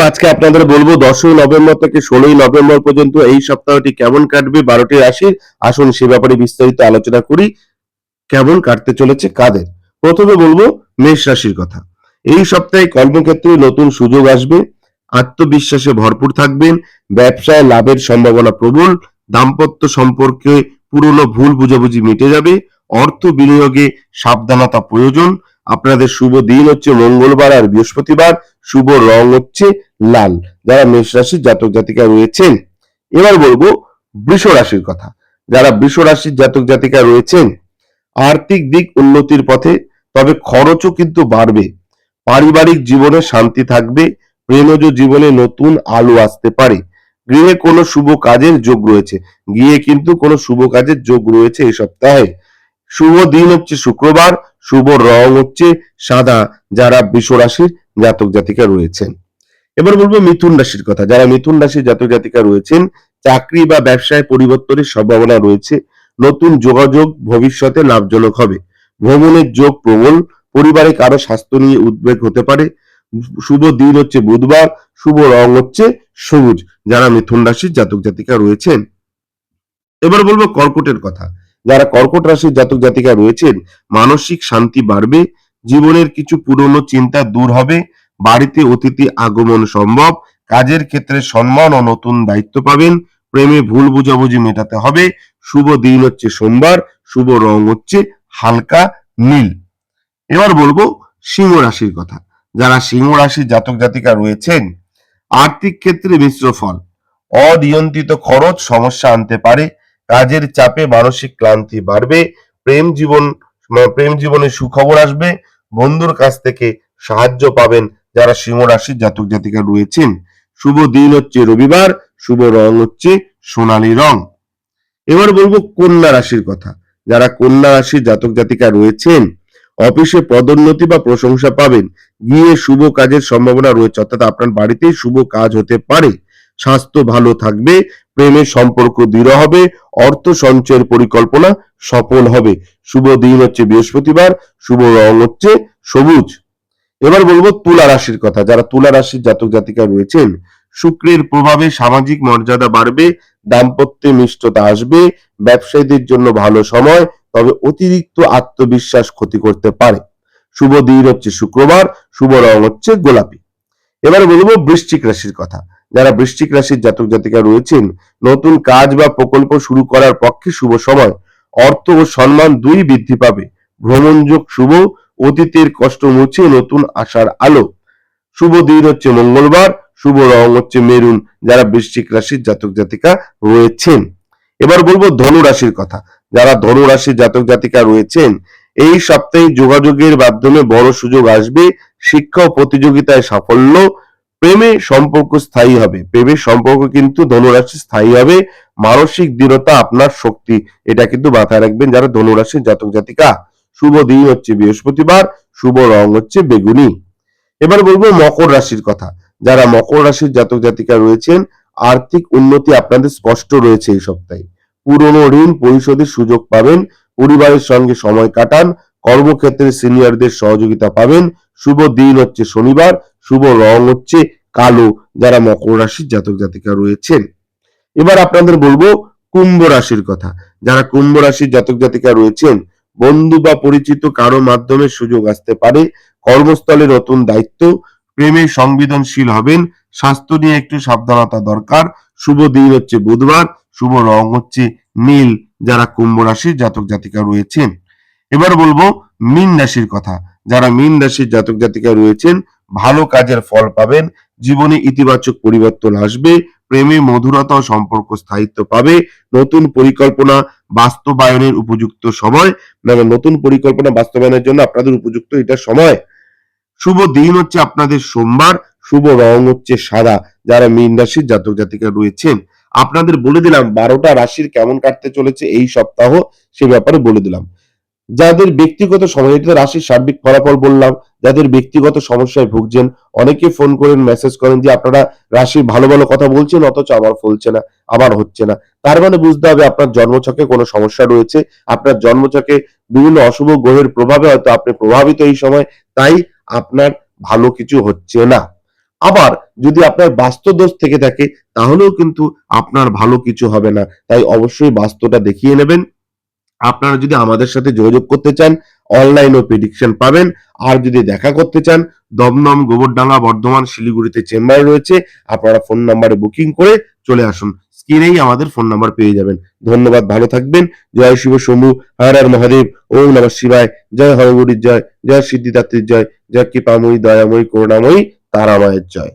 আজকে আপনাদের বলব, দশই নভেম্বর থেকে ষোলোই নভেম্বর পর্যন্ত এই সপ্তাহটি কেমন কাটবে, বারোটি রাশির? আসুন সে ব্যাপারে বিস্তারিত আলোচনা করি। কেমন কাটতে চলেছে, কাদের? প্রথমে বলব, মেষ রাশির কথা। এই সপ্তাহে কর্মক্ষেত্রে নতুন সুযোগ আসবে, আত্মবিশ্বাসে ভরপুর থাকবেন, ব্যবসায় লাভের সম্ভাবনা প্রবল, দাম্পত্য সম্পর্কে পুরনো ভুল বুঝাবুঝি মিটে যাবে, অর্থ বিনিয়োগে সাবধানতা প্রয়োজন আপনাদের শুভ দিন হচ্ছে মঙ্গলবার আর বৃহস্পতিবার। শুভ রং হচ্ছে লাল। যারা মেষ রাশির জাতক জাতিকা রয়েছেন, এবার বলব বৃষ রাশির কথা। যারা বৃষ রাশির জাতক জাতিকা রয়েছেন, আর্থিক দিক উন্নতির পথে, তবে খরচও কিন্তু বাড়বে। পারিবারিক জীবনে শান্তি থাকবে, প্রেমজ জীবনে নতুন আলো আসতে পারে। গৃহে কোনো শুভ কাজের যোগ রয়েছে। গিয়ে কিন্তু কোনো শুভ কাজের যোগ রয়েছে এই সপ্তাহে। শুভ দিন হচ্ছে শুক্রবার, শুভ রং হচ্ছে সাদা, যারা বৃষ রাশির জাতক জাতিকা রয়েছেন। এবার বলব মিথুন রাশির কথা। যারা মিথুন রাশির জাতক জাতিকা রয়েছেন, চাকরি বা ব্যবসায় পরিবর্তনের সম্ভাবনা রয়েছে। নতুন যোগাযোগ ভবিষ্যতে লাভজনক হবে। ভ্রমণের যোগ প্রবল, পরিবারে কারও স্বাস্থ্য নিয়ে উদ্বেগ হতে পারে। শুভ দিন হচ্ছে বুধবার, শুভ রং হচ্ছে সবুজ, যারা মিথুন রাশির জাতক জাতিকা রয়েছেন। এবার বলব কর্কটের কথা। যারা কর্কট রাশির জাতক জাতিকা রয়েছেন, মানসিক শান্তি বাড়বে, জীবনের কিছু পুরনো চিন্তা দূর হবে, বাড়িতে অতিথি আগমন সম্ভব, কাজের ক্ষেত্রে সম্মান ও নতুন দায়িত্ব পাবেন, প্রেমে ভুল বুঝাবুঝি মেটাতে হবে, শুভ দিন হচ্ছে সোমবার, শুভ রং হচ্ছে হালকা নীল। এবার বলব সিংহ রাশির কথা। যারা সিংহ রাশির জাতক জাতিকা রয়েছেন, আর্থিক ক্ষেত্রে মিশ্র ফল, অনিয়ন্ত্রিত খরচ সমস্যা আনতে পারে কাজের চাপে মানসিক ক্লান্তি বাড়বে, প্রেম জীবন প্রেম জীবনে সুখবর আসবে, বন্ধুর কাছ থেকে সাহায্য পাবেন যারা সিংহ রাশির জাতক জাতিকা রয়েছেন। শুভ দিন হচ্ছে রবিবার, শুভ রং হচ্ছে সোনালী রং। এবার বলব কন্যা রাশির কথা। যারা কন্যা রাশির জাতক জাতিকা রয়েছেন, অফিসে পদোন্নতি বা প্রশংসা পাবেন। গিয়ে শুভ কাজের সম্ভাবনা রয়েছে, অর্থাৎ আপনার বাড়িতেই শুভ কাজ হতে পারে। স্বাস্থ্য ভালো থাকবে প্রেমের সম্পর্ক দৃঢ় হবে, অর্থ সঞ্চয়ের পরিকল্পনা সফল হবে। শুভ দিন হচ্ছে বৃহস্পতিবার, শুভ রং হচ্ছে সবুজ। এবার বলব তুলা রাশির কথা। যারা তুলা রাশির জাতক জাতিকা রয়েছেন, শুক্রের প্রভাবে সামাজিক মর্যাদা বাড়বে, দাম্পত্যে মিষ্টতা আসবে, ব্যবসায়ীদের জন্য ভালো সময়, তবে অতিরিক্ত আত্মবিশ্বাস ক্ষতি করতে পারে। শুভ দিন হচ্ছে শুক্রবার, শুভ রং হচ্ছে গোলাপি। এবার বলব বৃশ্চিক রাশির কথা। যারা বৃশ্চিক রাশির জাতক জাতিকা রয়েছেন, নতুন কাজ বা প্রকল্প শুরু করার পক্ষে শুভ সময়। অর্থ ও সম্মান দুই বৃদ্ধি পাবে। ভ্রমণযোগ শুভ, অতীতের কষ্ট মুছে নতুন আশার আলো। শুভ দিন হচ্ছে মঙ্গলবার, শুভ রং হচ্ছে মেরুন, যারা বৃশ্চিক রাশির জাতক জাতিকা রয়েছেন। এবার বলব ধনু রাশির কথা। যারা ধনু রাশির জাতক জাতিকা রয়েছেন, এই সপ্তাহে যোগাযোগের মাধ্যমে বড় সুযোগ আসবে, শিক্ষা ও প্রতিযোগিতায় সাফল্য প্রেমে সম্পর্ক স্থায়ী হবে। প্রেমের সম্পর্ক কিন্তু ধনুরাশি স্থায়ী হবে। মানসিক দৃঢ়তা আপনার শক্তি, এটা কিন্তু মাথায় রাখবেন যারা ধনুরাশির জাতক জাতিকা। শুভ দিন হচ্ছে বৃহস্পতিবার, শুভ রং হচ্ছে বেগুনি। এবার বলব মকর রাশির কথা। যারা মকর রাশির জাতক জাতিকা রয়েছেন, আর্থিক উন্নতি আপনাদের স্পষ্ট রয়েছে এই সপ্তাহে। পুরনো ঋণ পরিশোধের সুযোগ পাবেন, পরিবারের সঙ্গে সময় কাটান, কর্মক্ষেত্রে সিনিয়রদের সহযোগিতা পাবেন শুভ দিন হচ্ছে শনিবার, শুভ রং হচ্ছে কালো। যারা মকর রাশির জাতক জাতিকা রয়েছেন, এবার আপনাদের বলব কুম্ভ রাশির কথা। যারা কুম্ভ রাশির জাতক জাতিকা রয়েছেন, বন্ধু বা পরিচিত কারও মাধ্যমে সুযোগ আসতে পারে। কর্মস্থলে নতুন দায়িত্ব, প্রেমে সংবেদনশীল হবেন, স্বাস্থ্য নিয়ে একটু সাবধানতা দরকার। শুভ দিন হচ্ছে বুধবার, শুভ রং হচ্ছে নীল। যারা কুম্ভ রাশির জাতক জাতিকা রয়েছেন, এবার বলব মীন রাশির কথা। যারা মীন রাশির জাতক জাতিকা রয়েছেন, ভালো কাজের ফল পাবেন, জীবনে ইতিবাচক পরিবর্তন আসবে, প্রেমে মধুরতা ও সম্পর্ক স্থায়িত্ব পাবে, নতুন পরিকল্পনা বাস্তবায়নের উপযুক্ত সময় মানে নতুন পরিকল্পনা বাস্তবায়নের জন্য আপনাদের উপযুক্ত এটা সময়। শুভ দিন হচ্ছে আপনাদের সোমবার, শুভ রং হচ্ছে সাদা, যারা মীন রাশির জাতক জাতিকা রয়েছেন, আপনাদের বলে দিলাম বারোটা রাশির কেমন কাটতে চলেছে এই সপ্তাহ, সে ব্যাপারে বলে দিলাম। যাদের ব্যক্তিগত সমস্যা রাশির সার্বিক ফলাফল বললাম, যাদের ব্যক্তিগত সমস্যায় ভুগছেন, অনেকে ফোন করেন মেসেজ করেন যে আপনারা রাশির ভালো ভালো কথা বলছেন, অথচ আমার ফলছে না, আবার হচ্ছে না। তার মানে বুঝতে হবে আপনার জন্মছকে কোনো সমস্যা রয়েছে, আপনার জন্মছকে বিভিন্ন অশুভ গ্রহের প্রভাবে হয়তো আপনি প্রভাবিত এই সময়, তাই আপনার ভালো কিছু হচ্ছে না। আবার যদি আপনার বাস্তুদোষ থেকে থাকে, তাহলেও কিন্তু আপনার ভালো কিছু হবে না, তাই অবশ্যই বাস্তুটা দেখিয়ে নেবেন। আপনারা যদি আমাদের সাথে যোগাযোগ করতে চান, অনলাইনও প্রেডিকশন পাবেন। আর যদি দেখা করতে চান, দমদম, গোবরডাঙ্গা, বর্ধমান, শিলিগুড়িতে চেম্বার রয়েছে, আপনারা ফোন নাম্বারে বুকিং করে চলে আসুন। স্ক্রিনেই আমাদের ফোন নাম্বার পেয়ে যাবেন। ধন্যবাদ, ভালো থাকবেন। জয় শিব শম্ভু, হর হর মহাদেব। ওম নমঃ শিবায়। জয় হরগুরির জয় জয় সিদ্ধিদাত্রীর জয় জয় কৃপাময়ী, দয়াময়ী, করুণাময়ী, তারামায়ের জয়।